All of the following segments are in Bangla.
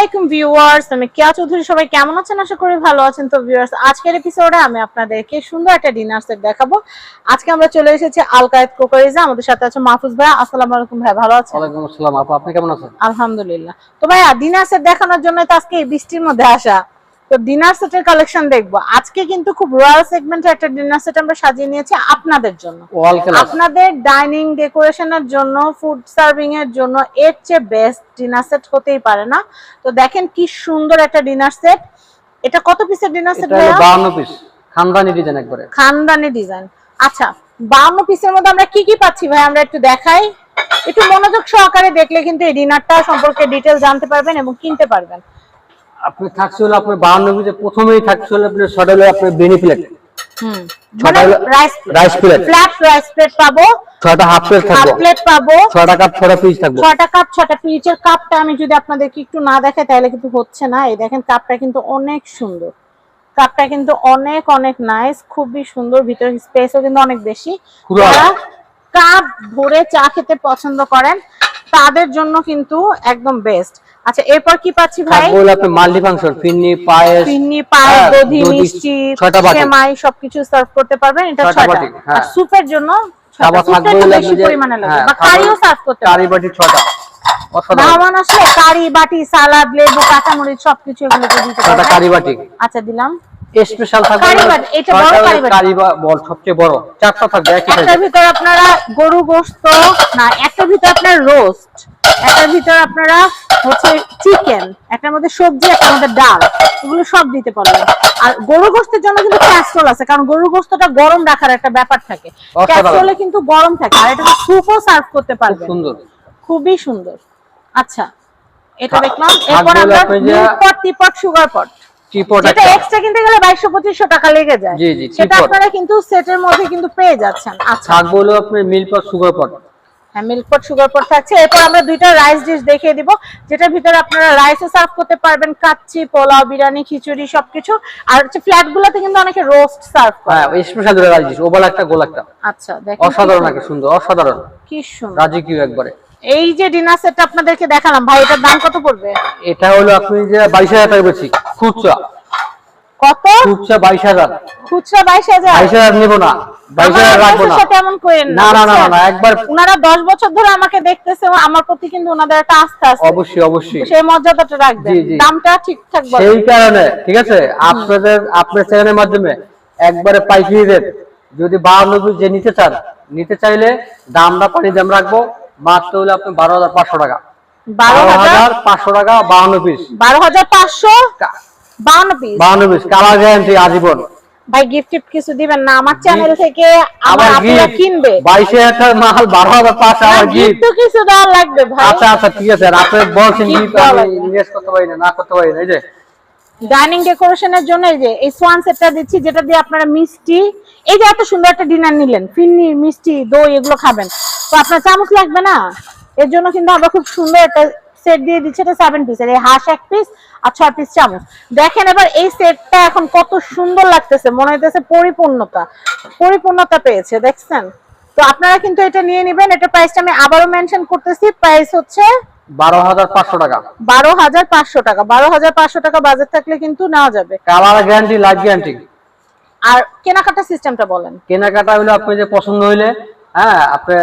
আলাইকুম ভিউয়ার্স আমি কেয়া চৌধুরী। সবাই কেমন আছেন? আশা করি ভালো আছেন। তো ভিউয়ার্স আজকের এপিসোডে আমি আপনাদেরকে সুন্দর একটা ডিনার সেট দেখাবো। আজকে আমরা চলে এসেছি আলকায়েদ কোকারিজে। আমাদের সাথে আছে মাহফুজ ভাই। আসসালামু আলাইকুম ভাই ভালো আছেন? ওয়ালাইকুম আসসালাম আপু আপনি কেমন আছেন? আলহামদুলিল্লাহ। তো ভাইয়া ডিনার সেট দেখানোর জন্য তো আজকে এই বৃষ্টির মধ্যে আসা। তো ডিনার সেটের কালেকশন দেখব। আজকে কিন্তু খুব রয়্যাল সেগমেন্টের একটা ডিনার সেট আমরা সাজিয়ে নিয়েছি আপনাদের জন্য। আপনাদের ডাইনিং ডেকোরেশনের জন্য ফুড সার্ভিং এর জন্য এর চেয়ে বেস্ট ডিনার সেট হতেই পারে না। তো দেখেন কি সুন্দর একটা ডিনার সেট এটা কত পিসের ডিনার সেট এটা 52 পিস খানদানি ডিজাইন একবারে। খানদানি ডিজাইন আচ্ছা বান্ন পিসের মধ্যে আমরা কি কি পাচ্ছি ভাই আমরা একটু দেখাই। একটু মনোযোগ সহকারে দেখলে কিন্তু এই ডিনারটা সম্পর্কে ডিটেল জানতে পারবেন এবং কিনতে পারবেন। আপনি থাকছে হলো আপনার 52 পিসে প্রথমেই থাকছে হলো আপনার শর্ট হলো আপনার বেনি প্লেট হুম। ছটা মানে হলো- rice rice plate flat rice plate পাবো। ছয়টা হাফ প্লেট হাফ প্লেট পাবো। ছয়টা কাপ ছয়টা পিস থাকবে। ছটা কাপ ছটা পিচের কাপটা আমি যদি আপনাদেরকে একটু না দেখাই তাহলে কিন্তু হচ্ছে না। এই দেখেন কাপটা কিন্তু অনেক সুন্দর। কাপটা কিন্তু অনেক অনেক নাইস খুবই সুন্দর। ভিতরে স্পেসও কিন্তু অনেক বেশি। যারা কাপ ভরে চা খেতে পছন্দ করেন তাদের জন্য কিন্তু একদম বেস্ট আচ্ছা এরপর কি পাচ্ছি ভাই? হলো মাল্টি ফাংশন ফিন্নি পায়েস ফিন্নি পায়েস হ্যাঁ, দধি দধি, মিষ্টি ছটা বাটি। সেমাই সবকিছু সার্ভ করতে পারবেন। এটা ছয়টা বাটি, হ্যাঁ। আর স্যুপের জন্য ছটা। থাকবে বেশি পরিমাণে লাগবে হ্যাঁ, বা কারিও সার্ভ করতে কারি বাটি অসাধারণ মেহমান আসলে কারি বাটি সালাদ লেবু কাঁচামরিচ সবকিছু এগুলোতে দিতে ছয়টা পারবেন কারি বাটি। আচ্ছা দিলাম। স্পেশাল থাকবে কারি বাটি, এটা বড় কারি বাটি। কারি বল সবচেয়ে বড়। চারটা থাকবে একই একটার সাইজে ভিতর আপনারা গরু গোশত না একটার ভিতর আপনার রোস্ট ভিতর আপনারা হচ্ছে চিকেন একটার মধ্যে সবজি একটার মধ্যে ডাল এগুলো সব দিতে পারবেন। আর গরু গোস্তের জন্য কিন্তু ক্যাস্ট্রোল আছে কারণ গরু গোস্তটা গরম রাখার একটা ব্যাপার থাকে। ক্যাস্ট্রোলে কিন্তু গরম থাকে আর এটা স্যুপও সার্ভ করতে পারবেন। সুন্দর। খুবই সুন্দর। আচ্ছা এটা দেখলাম। এরপর আমরা পট টিপট সুগার পট। যেটা এক্সট্রা কিনতে গেলে টাকা লেগে যায়। জি, জি, সেটা আপনারা কিন্তু সেটের মধ্যে কিন্তু পেয়ে যাচ্ছেন। আচ্ছা। থাকবে হলো আপনার মিল্ক পট সুগার পট হ্যাঁ মিল্ক পট সুগার পট থাকছে। এরপর আমরা দুইটা রাইস ডিশ দেখিয়ে দিব যেটার ভিতরে আপনারা রাইসও সার্ভ করতে পারবেন। কাচ্চি পোলাও বিরিয়ানি খিচুড়ি সবকিছু। আর হচ্ছে ফ্ল্যাট গুলোতে কিন্তু অনেকে রোস্ট সার্ভ করে। হ্যাঁ স্পেশাল রাজি ওভাল একটা গোল একটা। আচ্ছা দেখেন অসাধারণ। একটা সুন্দর অসাধারণ। কি সুন্দর। রাজি কিউ একবারে। এই যে ডিনার সেটটা আপনাদেরকে দেখালাম ভাই এটার দাম কত পড়বে? এটা হলো আপনি যে বাইশ হাজার টাকা বেশি খুচরা। কত? খুচরা বাইশ হাজার। খুচরা বাইশ হাজার? বাইশ হাজার নেব না বাইশ আমার হাজার রাখব না। সাথে এমন করেন? না না না না, না একবার উনারা দশ বছর ধরে আমাকে দেখতেছে আমার প্রতি কিন্তু ওনাদের একটা আস্থা আছে। অবশ্যই অবশ্যই। সেই মর্যাদাটা রাখবেন। দামটা ঠিকঠাক বলেন। সেই কারণে ঠিক আছে? আপনাদের আপনার চ্যানেলের মাধ্যমে একবারে পাইকারি রেট যদি বাহান্ন পিস যে নিতে চান নিতে চাইলে দামটা পানি দাম রাখব। মাত্র হলো আপনি বারো হাজার পাঁচশো টাকা। বারো হাজার? পাঁচশো টাকা বাহান্ন পিস বারো হাজার পাঁচশো? পিস বাহান্ন পিস কালার গ্যারান্টি আজীবন। ভাই গিফট কিছু দিবেন না আমার চ্যানেল থেকে আমার gift, কিনবে। টাকার মাল আমার গিফট কিছু দেওয়া লাগবে ভাই। আচ্ছা আচ্ছা ঠিক আছে আর আপনি বলছেন আমি ইনভেস্ট করতে পারি না না করতে পারি না এই যে। ডাইনিং ডেকোরেশনের জন্য এই যে এই সোয়ান সেটটা দিচ্ছি যেটা দিয়ে আপনারা মিষ্টি এই যে এত সুন্দর একটা ডিনার নিলেন ফিন্নি মিষ্টি দই এগুলো খাবেন। তো আপনার চামচ লাগবে না? এর জন্য কিন্তু আমরা খুব সুন্দর একটা সেট দিয়ে দিচ্ছি এটা সেভেন পিসের এই হাঁস এক পিস আর ছয় পিস চামচ। দেখেন এবার এই সেটটা এখন কত সুন্দর লাগতেছে মনে হইতেছে পরিপূর্ণতা পরিপূর্ণতা পেয়েছে দেখছেন? তো আপনারা কিন্তু এটা নিয়ে নেবেন এটা প্রাইসটা আমি আবারও মেনশন করতেছি প্রাইস হচ্ছে বারো হাজার পাঁচশো টাকা। বারো হাজার পাঁচশো টাকা বারো হাজার পাঁচশো টাকা বাজেট থাকলে কিন্তু নেওয়া যাবে। কালার গ্যারান্টি লাইফ গ্যারান্টি আর কেনাকাটা সিস্টেমটা বলেন। কেনাকাটা হলে আপনি যে পছন্দ হইলে হ্যাঁ আপনি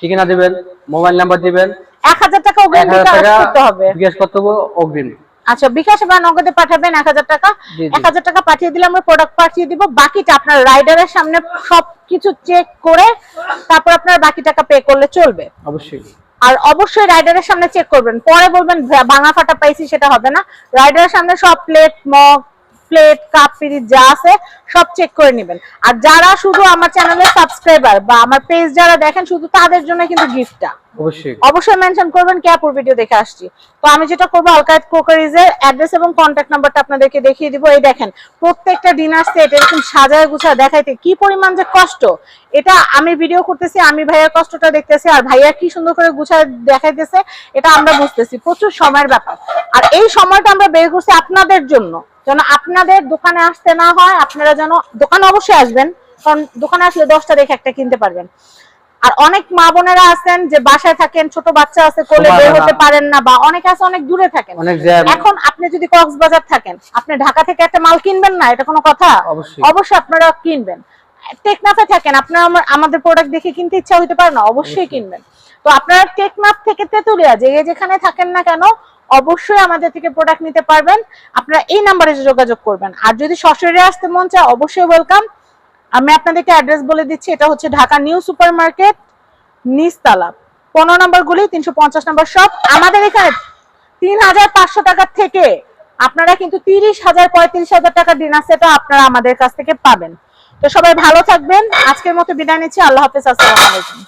ঠিকানা দিবেন মোবাইল নাম্বার দিবেন। এক হাজার টাকা অগ্রিম বিকাশ করতে হবে। জিজ্ঞেস করতে হবে অগ্রিম। আচ্ছা বিকাশে বা নগদে পাঠাবেন এক হাজার টাকা। জি, জি। এক হাজার টাকা পাঠিয়ে দিলে আমরা প্রোডাক্ট পাঠিয়ে দিব। বাকিটা আপনার রাইডারের সামনে সবকিছু চেক করে তারপর আপনার বাকি টাকা পে করলে চলবে। অবশ্যই। আর অবশ্যই রাইডারের সামনে চেক করবেন। পরে বলবেন ভাঙা ফাটা পাইছি সেটা হবে না। রাইডারের সামনে সব প্লেট মগ প্লেট কাপ পিরিচ যা আছে, সব চেক করে নেবেন। আর যারা শুধু আমার চ্যানেলের সাবস্ক্রাইবার বা আমার পেজ যারা দেখেন, শুধু তাদের জন্য কিন্তু গিফটটা অবশ্যই। অবশ্যই মেনশন করবেন, কে আপুর ভিডিও দেখে আসছি। তো আমি যেটা করব, আলকায়েত ক্রোকারিজের অ্যাড্রেস এবং কন্ট্যাক্ট নাম্বারটা আপনাদেরকে দেখিয়ে দিব। এই দেখেন, প্রত্যেকটা ডিনার সেট এরকম সাজায় গুছায় দেখাইতে কি পরিমাণ যে কষ্ট। এটা আমি ভিডিও করতেছি, আমি ভাইয়ার কষ্টটা দেখতেছি, আর ভাইয়া কি সুন্দর করে গুছায় দেখাইতেছে, এটা আমরা বুঝতেছি। প্রচুর সময়ের ব্যাপার। আর এই সময়টা আমরা বের করছি আপনাদের জন্য। যেন আপনাদের দোকানে আসতে না হয়, আপনারা যেন দোকানে অবশ্যই আসবেন, কারণ দোকানে আসলে দশটা দেখে একটা কিনতে পারবেন। আর অনেক মা বোনেরা আছেন যে বাসায় থাকেন ছোট বাচ্চা আছে কোলে বের হতে পারেন না বা অনেক আছে অনেক দূরে থাকেন। এখন আপনি যদি কক্সবাজার থাকেন আপনি ঢাকা থেকে একটা মাল কিনবেন না? এটা কোনো কথা? অবশ্যই। আপনারা কিনবেন। টেকনাফে থাকেন আপনারা আমাদের প্রোডাক্ট দেখে কিনতে ইচ্ছা হতে পারে না অবশ্যই কিনবেন। তো আপনারা টেকনাফ থেকে তেতুলিয়া যে যেখানে থাকেন না কেন অবশ্যই আমাদের থেকে প্রোডাক্ট নিতে পারবেন। আপনারা এই নাম্বারে যোগাযোগ করবেন। আর যদি সশরীরে আসতে মন চায় অবশ্যই ওয়েলকাম আমি আপনাদেরকে অ্যাড্রেস বলে দিচ্ছি, এটা হচ্ছে ঢাকা নিউ সুপার মার্কেট নিস্তালা পনেরো নম্বর গুলি, তিনশো পঞ্চাশ নম্বর সব আমাদের এখানে তিন হাজার পাঁচশো টাকার থেকে আপনারা কিন্তু তিরিশ হাজার, পঁয়ত্রিশ হাজার টাকা ডিনার সেটা আপনারা আমাদের কাছ থেকে পাবেন। তো সবাই ভালো থাকবেন। আজকের মতো বিদায় নিচ্ছি। আল্লাহ হাফেজ। আসসালামু আলাইকুম।